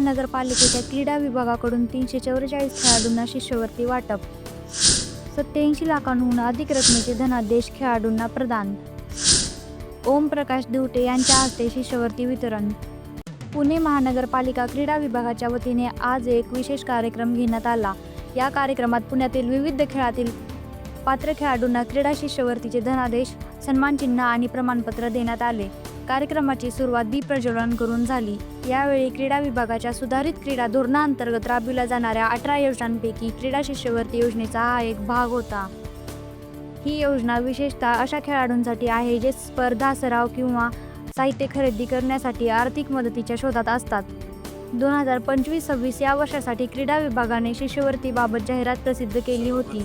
महानगरपालिकेच्या क्रीडा विभागाकडून तीनशे चौवेचाळीस खेळाडूंना शिष्यवृत्ती वाटप. सत्याऐंशी लाखांहून अधिक रकमेचे धनादेश खेळाडूंना प्रदान. ओम प्रकाश दिवटे यांच्या हस्ते शिष्यवृत्ती वितरण. पुणे महानगरपालिका क्रीडा विभागाच्या वतीने आज एक विशेष कार्यक्रम घेण्यात आला. या कार्यक्रमात पुण्यातील विविध खेळातील पात्र खेळाडूंना क्रीडा शिष्यवृत्तीचे धनादेश सन्मानचिन्ह आणि प्रमाणपत्र देण्यात आले. कार्यक्रमाची सुरुवात दीप प्रज्वलन करून झाली. यावेळी क्रीडा विभागाच्या सुधारित क्रीडा धोरणाअंतर्गत राबविल्या जाणाऱ्या अठरा योजनांपैकी क्रीडा शिष्यवृत्ती योजनेचा हा एक भाग होता. ही योजना विशेषतः अशा खेळाडूंसाठी आहे जे स्पर्धा सराव किंवा साहित्य खरेदी करण्यासाठी आर्थिक मदतीच्या शोधात असतात. दोन हजार पंचवीस सव्वीस या वर्षासाठी क्रीडा विभागाने शिष्यवृत्तीबाबत जाहिरात प्रसिद्ध केली होती.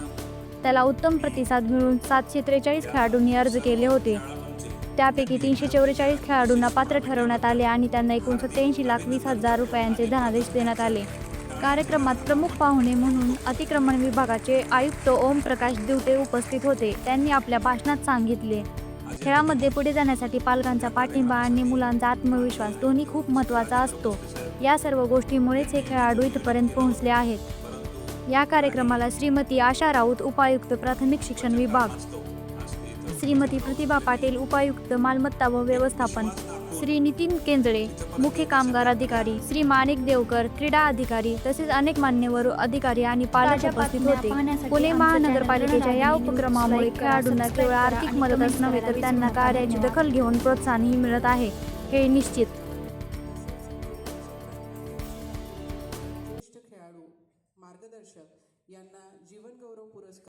त्याला उत्तम प्रतिसाद मिळून सातशे त्रेचाळीस खेळाडूंनी अर्ज केले होते. त्यापैकी तीनशे चौवेचाळीस खेळाडूंना पात्र ठरवण्यात आले आणि त्यांना एकूण सत्याऐंशी लाख वीस हजार रुपयांचे धनादेश देण्यात आले. कार्यक्रमात प्रमुख पाहुणे म्हणून अतिक्रमण विभागाचे आयुक्त ओम प्रकाश दिवटे उपस्थित होते. त्यांनी आपल्या भाषणात सांगितले. खेळामध्ये पुढे जाण्यासाठी पालकांचा पाठिंबा आणि मुलांचा आत्मविश्वास दोन्ही खूप महत्त्वाचा असतो. या सर्व गोष्टीमुळेच हे खेळाडू इथपर्यंत पोहोचले आहेत. या कार्यक्रमाला श्रीमती आशा राऊत उपायुक्त प्राथमिक शिक्षण विभाग श्रीमती प्रतिभा पाटील उपायुक्त मालमत्ता व व्यवस्थापन. श्री नितीन केंजळे मुख्य कामगार अधिकारी. श्री माणिक देवकर क्रीडा अधिकारी. तसेच अनेक मान्यवर अधिकारी आणि पालक उपस्थित होते. पुणे महानगरपालिकेच्या या उपक्रमामुळे खेळाडूंना केवळ आर्थिक मदतच नव्हे तर त्यांना कार्याची दखल घेऊन प्रोत्साहनही मिळत आहे. हे निश्चित. मार्गदर्शक यांना जीवन गौरव पुरस्कार